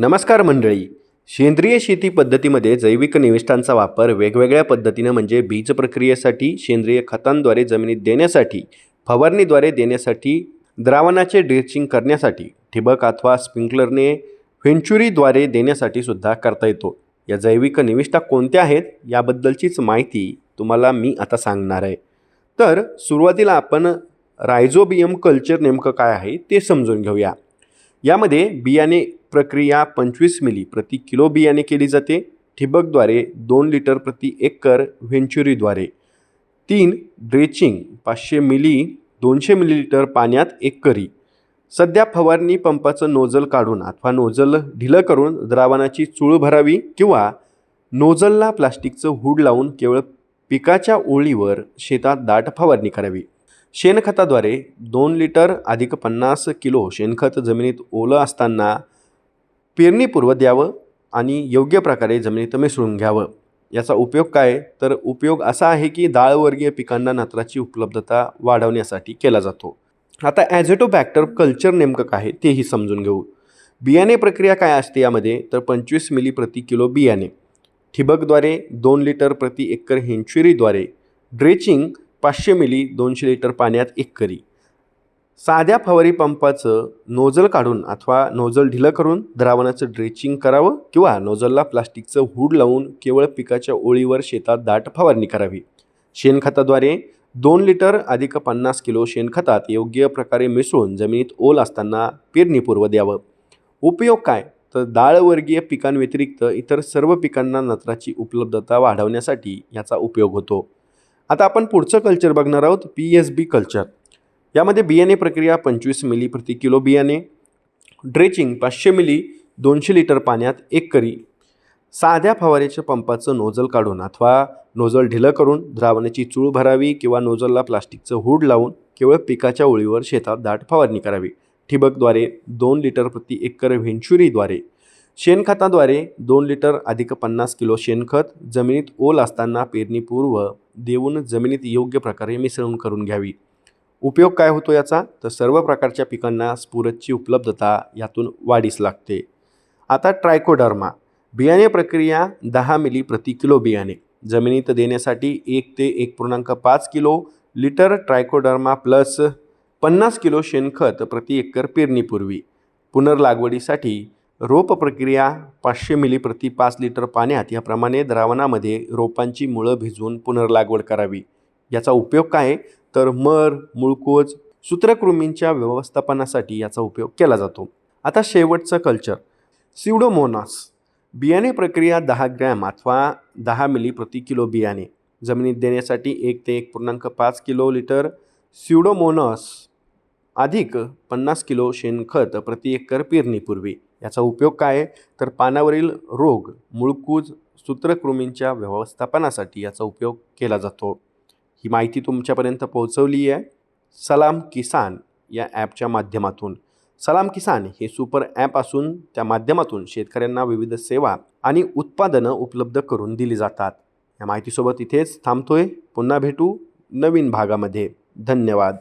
नमस्कार मंडळी. सेंद्रिय शेती पद्धतीमध्ये जैविक निविष्ठांचा वापर वेगवेगळ्या पद्धतीनं म्हणजे बीज प्रक्रियेसाठी सेंद्रिय खतांद्वारे जमिनीत देण्यासाठी फवारणीद्वारे देण्यासाठी द्रावणाचे ड्रेचिंग करण्यासाठी ठिबक अथवा स्प्रिंकलरने व्हेंचुरीद्वारे देण्यासाठी सुद्धा करता येतो. या जैविक निविष्ठा कोणत्या आहेत? याबद्दलचीच माहिती तुम्हाला मी आता सांगणार आहे. तर सुरुवातीला आपण रायझोबियम कल्चर नेमकं काय आहे ते समजून घेऊया. यामध्ये बियाणे प्रक्रिया पंचवीस मिली प्रति किलो बियाणे केली जाते. ठिबकद्वारे दोन लिटर प्रति एकर व्हेंचुरीद्वारे. तीन ड्रेचिंग पाचशे मिली दोनशे मिलीलिटर पाण्यात एकरी सध्या फवारणी पंपाचं नोजल काढून अथवा नोजल ढिलं करून द्रावणाची चूळ भरावी किंवा नोजलला प्लास्टिकचं हूड लावून केवळ पिकाच्या ओळीवर शेतात दाट फवारणी करावी. शेणखताद्वारे दोन लिटर अधिक पन्नास किलो शेणखत जमिनीत ओलं असताना पेरणीपूर्व द्यावं आणि योग्य प्रकारे जमिनीत मिसळून घ्यावं. याचा उपयोग काय? तर उपयोग असा आहे की डाळवर्गीय पिकांना नत्राची उपलब्धता वाढवण्यासाठी केला जातो. आता ॲझेटोबॅक्टर कल्चर नेमकं काय आहे तेही समजून घेऊ. बियाणे प्रक्रिया काय असते यामध्ये? तर पंचवीस मिली प्रति किलो बियाणे. ठिबकद्वारे दोन लिटर प्रति एकर हेंचुरीद्वारे ड्रेचिंग पाचशे मिली दोनशे लिटर पाण्यात एकरी साध्या फवारी पंपाचं नोझल काढून अथवा नोजल ढिलं करून द्रावणाचं ड्रेचिंग करावं किंवा नोजलला प्लास्टिकचं हूड लावून केवळ पिकाच्या ओळीवर शेतात दाट फवारणी करावी. शेणखताद्वारे दोन लिटर अधिक पन्नास किलो शेणखतात योग्य प्रकारे मिसळून जमिनीत ओल असताना पेरणीपूर्व द्यावं. उपयोग काय? तर डाळवर्गीय पिकांव्यतिरिक्त इतर सर्व पिकांना नत्राची उपलब्धता वाढवण्यासाठी याचा उपयोग होतो. आता आपण पुढचं कल्चर बघणार आहोत पी एस बी कल्चर. यामध्ये बियाणे प्रक्रिया पंचवीस मिली प्रति किलो बियाणे ड्रेचिंग पाचशे मिली दोनशे लिटर पाण्यात एक करी. साध्या फवारेच्या पंपाचं नोझल काढून अथवा नोझल ढिलं करून द्रावणाची चूळ भरावी किंवा नोजलला प्लास्टिकचं हूड लावून केवळ पिकाच्या ओळीवर शेतात दाट फवारणी करावी. ठिबकद्वारे दोन लिटर प्रति एकर व्हेंचुरीद्वारे. शेणखताद्वारे दोन लिटर अधिक पन्नास किलो शेणखत जमिनीत ओल असताना पेरणीपूर्व देऊन जमिनीत योग्य प्रकारे मिसळून करून घ्यावी. उपयोग काय होतो याचा? तर सर्व प्रकारच्या पिकांना स्फुरदची उपलब्धता यातून वाढीस लागते. आता ट्रायकोडर्मा. बियाणे प्रक्रिया दहा मिली प्रति किलो बियाणे. जमिनीत देण्यासाठी एक ते एक पूर्णांक पाच किलो लिटर ट्रायकोडर्मा प्लस पन्नास किलो शेणखत प्रति एकर पेरणीपूर्वी. पुनर्लागवडीसाठी रोप प्रक्रिया पाचशे मिली प्रति पाच लिटर पाण्यात याप्रमाणे द्रावणामध्ये रोपांची मुळं भिजवून पुनर्लागवड करावी. याचा उपयोग काय? तर मर मुळकोज सूत्रकृमींच्या व्यवस्थापनासाठी याचा उपयोग केला जातो. आता शेवटचं कल्चर सिवडोमोनास बियाणे प्रक्रिया दहा ग्रॅम अथवा दहा मिली प्रति किलो बियाणे. जमिनीत देण्यासाठी एक ते एक पूर्णांक पाच किलो लिटर. सिवडोमोनस अधिक पन्नास किलो शेणखत प्रति एकर पेरणीपूर्वी. याचा उपयोग काय तर पानावरील रोग मुळकूज सूत्रकृमींच्या व्यवस्थापनासाठी याचा उपयोग केला जातो. ही माहिती तुमच्यापर्यंत पोहोचवली आहे. सलाम किसान या ॲपच्या माध्यमातून. सलाम किसान हे सुपर ॲप असून त्या माध्यमातून शेतकऱ्यांना विविध सेवा आणि उत्पादनं उपलब्ध करून दिली जातात. या माहितीसोबत इथेच थांबतोय. पुन्हा भेटू नवीन भागामध्ये. धन्यवाद.